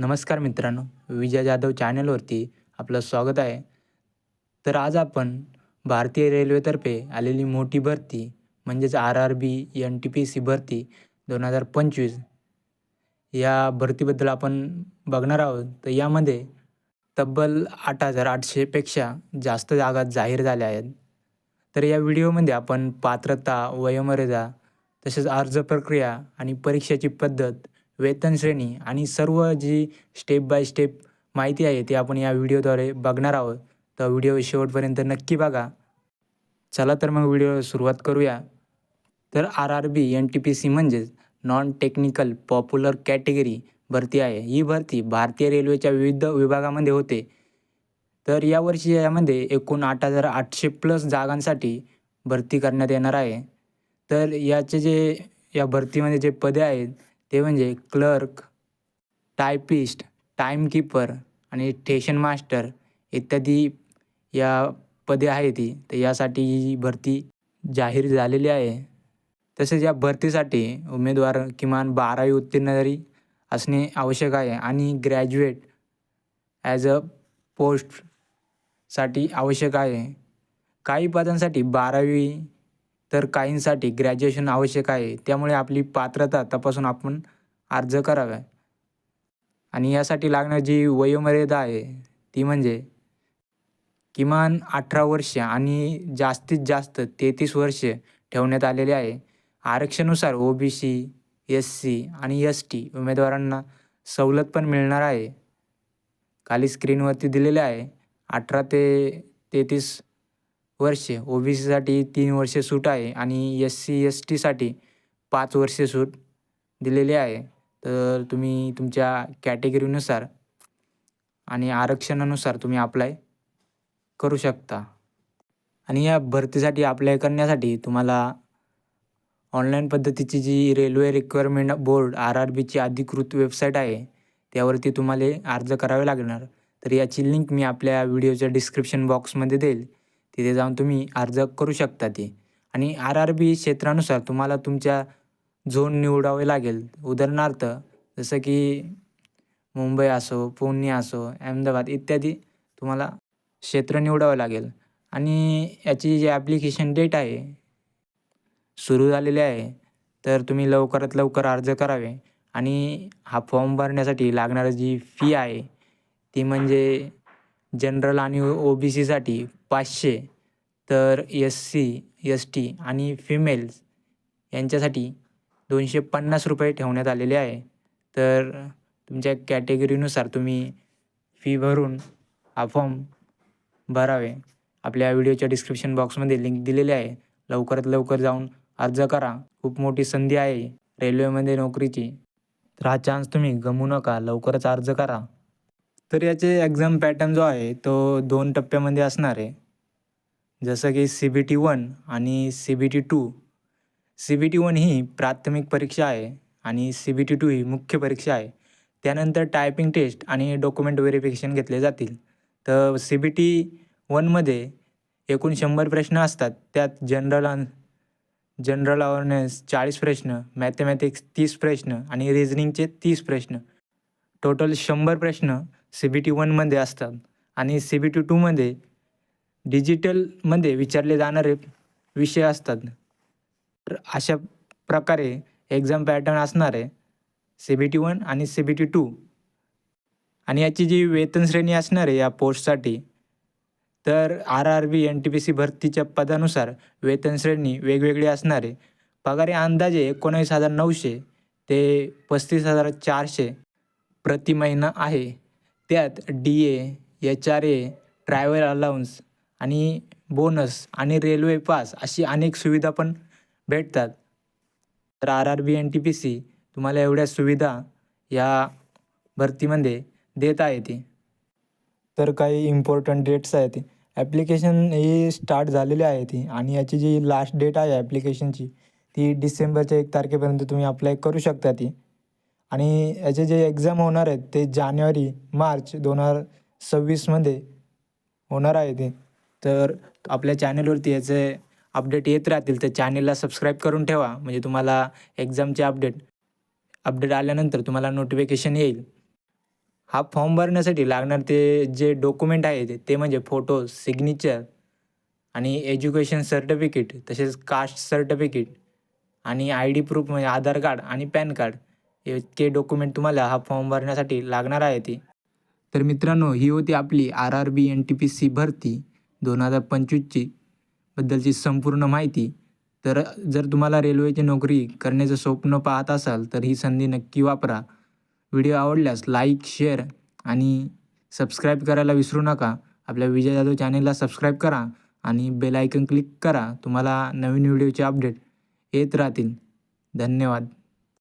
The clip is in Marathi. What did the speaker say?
नमस्कार मित्रांनो विजय जाधव चॅनलवरती आपलं स्वागत आहे. तर आज आपण भारतीय रेल्वेतर्फे आलेली मोठी भरती म्हणजेच R R B N T P C भरती दोन हजार पंचवीस या भरतीबद्दल आपण बघणार आहोत. तर यामध्ये तब्बल आठ हजार आठशेपेक्षा जास्त जागा जाहीर झाल्या आहेत. तर या व्हिडिओमध्ये आपण पात्रता वयोमर्यादा तसेच अर्ज प्रक्रिया आणि परीक्षेची पद्धत वेतन श्रेणी आणि सर्व जी स्टेप बाय स्टेप माहिती आहे ती आपण या व्हिडिओद्वारे बघणार आहोत. तर व्हिडिओ शेवटपर्यंत नक्की बघा. चला तर मग व्हिडिओ सुरुवात करूया. तर R R B N T P C म्हणजेच नॉन टेक्निकल पॉप्युलर कॅटेगरी भरती आहे. ही भरती भारतीय रेल्वेच्या विविध विभागामध्ये होते. तर यावर्षी यामध्ये एकूण आठ हजार आठशे प्लस जागांसाठी भरती करण्यात येणार आहे. तर याचे जे या भरतीमध्ये जे पदे आहेत ते म्हणजे क्लर्क टायपिस्ट टाईमकीपर आणि स्टेशन मास्टर इत्यादी या पदे आहेत ती तर यासाठी ही भरती जाहीर झालेली आहे. तसेच या भरतीसाठी उमेदवार किमान बारावी उत्तीर्ण जरी असणे आवश्यक आहे आणि ग्रॅज्युएट ॲज अ पोस्टसाठी आवश्यक आहे. काही पदांसाठी बारावी तर काहींसाठी ग्रॅज्युएशन आवश्यक आहे. त्यामुळे आपली पात्रता तपासून आपण अर्ज करावा. आणि यासाठी लागणारी जी वयोमर्यादा आहे ती म्हणजे किमान अठरा वर्ष आणि जास्तीत जास्त तेहतीस वर्ष ठेवण्यात आलेले आहे. आरक्षणानुसार O B C S C आणि एस टी उमेदवारांना सवलत पण मिळणार आहे. खाली स्क्रीनवरती दिलेले आहे. अठरा ते तेहतीस वर्षे. ओ बी सीसाठी तीन वर्षे सूट आहे आणि एस सी एस टीसाठी पाच वर्षे सूट दिलेली आहे. तर तुम्ही तुमच्या कॅटेगरीनुसार आणि आरक्षणानुसार तुम्ही अप्लाय करू शकता. आणि या भरतीसाठी अप्लाय करण्यासाठी तुम्हाला ऑनलाईन पद्धतीची जी railway requirement board R R बीची अधिकृत वेबसाईट आहे त्यावरती तुम्हाला अर्ज करावे लागणार. तर याची लिंक मी आपल्या व्हिडिओच्या डिस्क्रिप्शन बॉक्समध्ये देईल. तिथे जाऊन तुम्ही अर्ज करू शकता ते. आणि आर आर बी क्षेत्रानुसार तुम्हाला तुमच्या झोन निवडावे लागेल. उदाहरणार्थ जसं की मुंबई असो पुणे असो अहमदाबाद इत्यादी तुम्हाला क्षेत्र निवडावं लागेल. आणि याची जी ॲप्लिकेशन डेट आहे सुरू झालेली आहे तर तुम्ही लवकरात लवकर अर्ज करावे. आणि हा फॉर्म भरण्यासाठी लागणारी जी फी आहे ती म्हणजे जनरल आणि ओ बी सीसाठी पाचशे तर एस सी एस टी आणि फिमेल्स यांच्यासाठी दोनशे पन्नास रुपये ठेवण्यात आलेले आहे. तर तुमच्या कॅटेगरीनुसार तुम्ही फी भरून हा फॉर्म भरावे. आपल्या व्हिडिओच्या डिस्क्रिप्शन बॉक्समध्ये लिंक दिलेली आहे. लवकरात लवकर जाऊन अर्ज करा. खूप मोठी संधी आहे रेल्वेमध्ये नोकरीची. तर हा चान्स तुम्ही गमू नका. लवकरच अर्ज करा. तर याचे एक्झाम पॅटर्न जो आहे तो दोन टप्प्यामध्ये असणार आहे. जसं की सी बी टी वन आणि C B T two C B T one ही प्राथमिक परीक्षा आहे आणि सी बी टी टू ही मुख्य परीक्षा आहे. त्यानंतर टायपिंग टेस्ट आणि डॉक्युमेंट व्हेरिफिकेशन घेतले जातील. तर सी बी टी वनमध्ये एकूण शंभर प्रश्न असतात. त्यात जनरल जनरल अवेअरनेस चाळीस प्रश्न मॅथमॅटिक्स तीस प्रश्न आणि रिझनिंगचे तीस प्रश्न. टोटल शंभर प्रश्न सी बी टी वनमध्ये असतात आणि सी बी टी टूमध्ये डिजिटलमध्ये विचारले जाणारे विषय असतात. तर अशा प्रकारे एक्झाम पॅटर्न असणार आहे. सी बी टी वन आणि सी बी टी टू आणि याची जी वेतन श्रेणी असणार आहे या पोस्टसाठी तर R R B N T P C भरतीच्या पदानुसार वेतन श्रेणी वेगवेगळी असणार आहे. पगारे अंदाजे एकोणावीस हजार नऊशे ते पस्तीस हजार चारशे प्रति महिना आहे. त्यात D A H R A travel allowance आणि बोनस आणि रेल्वे पास अशी अनेक सुविधा पण भेटतात. तर R R B N T P C तुम्हाला एवढ्या सुविधा या भरतीमध्ये देत आहे ती. तर काही इम्पॉर्टंट डेट्स आहेत. ॲप्लिकेशन ही स्टार्ट झालेली आहे ती आणि याची जी लास्ट डेट आहे ॲप्लिकेशनची ती डिसेंबरच्या एक तारखेपर्यंत तुम्ही अप्लाय करू शकता ती. आणि याचे जे एक्झाम होणार आहेत ते जानेवारी मार्च दोन हजार सव्वीसमध्ये होणार आहे ते. तर आपल्या चॅनलवरती याचे अपडेट येत राहतील. तर चॅनेलला सबस्क्राईब करून ठेवा. म्हणजे तुम्हाला एक्झामचे अपडेट अपडेट आल्यानंतर तुम्हाला नोटिफिकेशन येईल. हा फॉर्म भरण्यासाठी लागणार ते जे डॉक्युमेंट आहेत ते म्हणजे फोटो सिग्नेचर आणि एज्युकेशन सर्टिफिकेट तसेच कास्ट सर्टिफिकेट आणि आय डी प्रूफ म्हणजे आधार कार्ड आणि पॅन कार्ड इतके डॉक्युमेंट तुम्हाला हा फॉर्म भरण्यासाठी लागणार आहे ती. तर मित्रांनो ही होती आपली R R B N T P C भरती. दोन हजार पंचवीसची बद्दलची संपूर्ण माहिती. तर जर तुम्हाला रेल्वेची नोकरी करण्याचं स्वप्न पाहत असाल तर ही संधी नक्की वापरा. व्हिडिओ आवडल्यास लाईक शेअर आणि सबस्क्राईब करायला विसरू नका. आपल्या विजय जाधव चॅनेलला सबस्क्राईब करा आणि बेल आयकन क्लिक करा. तुम्हाला नवीन व्हिडिओचे अपडेट येत राहतील. धन्यवाद.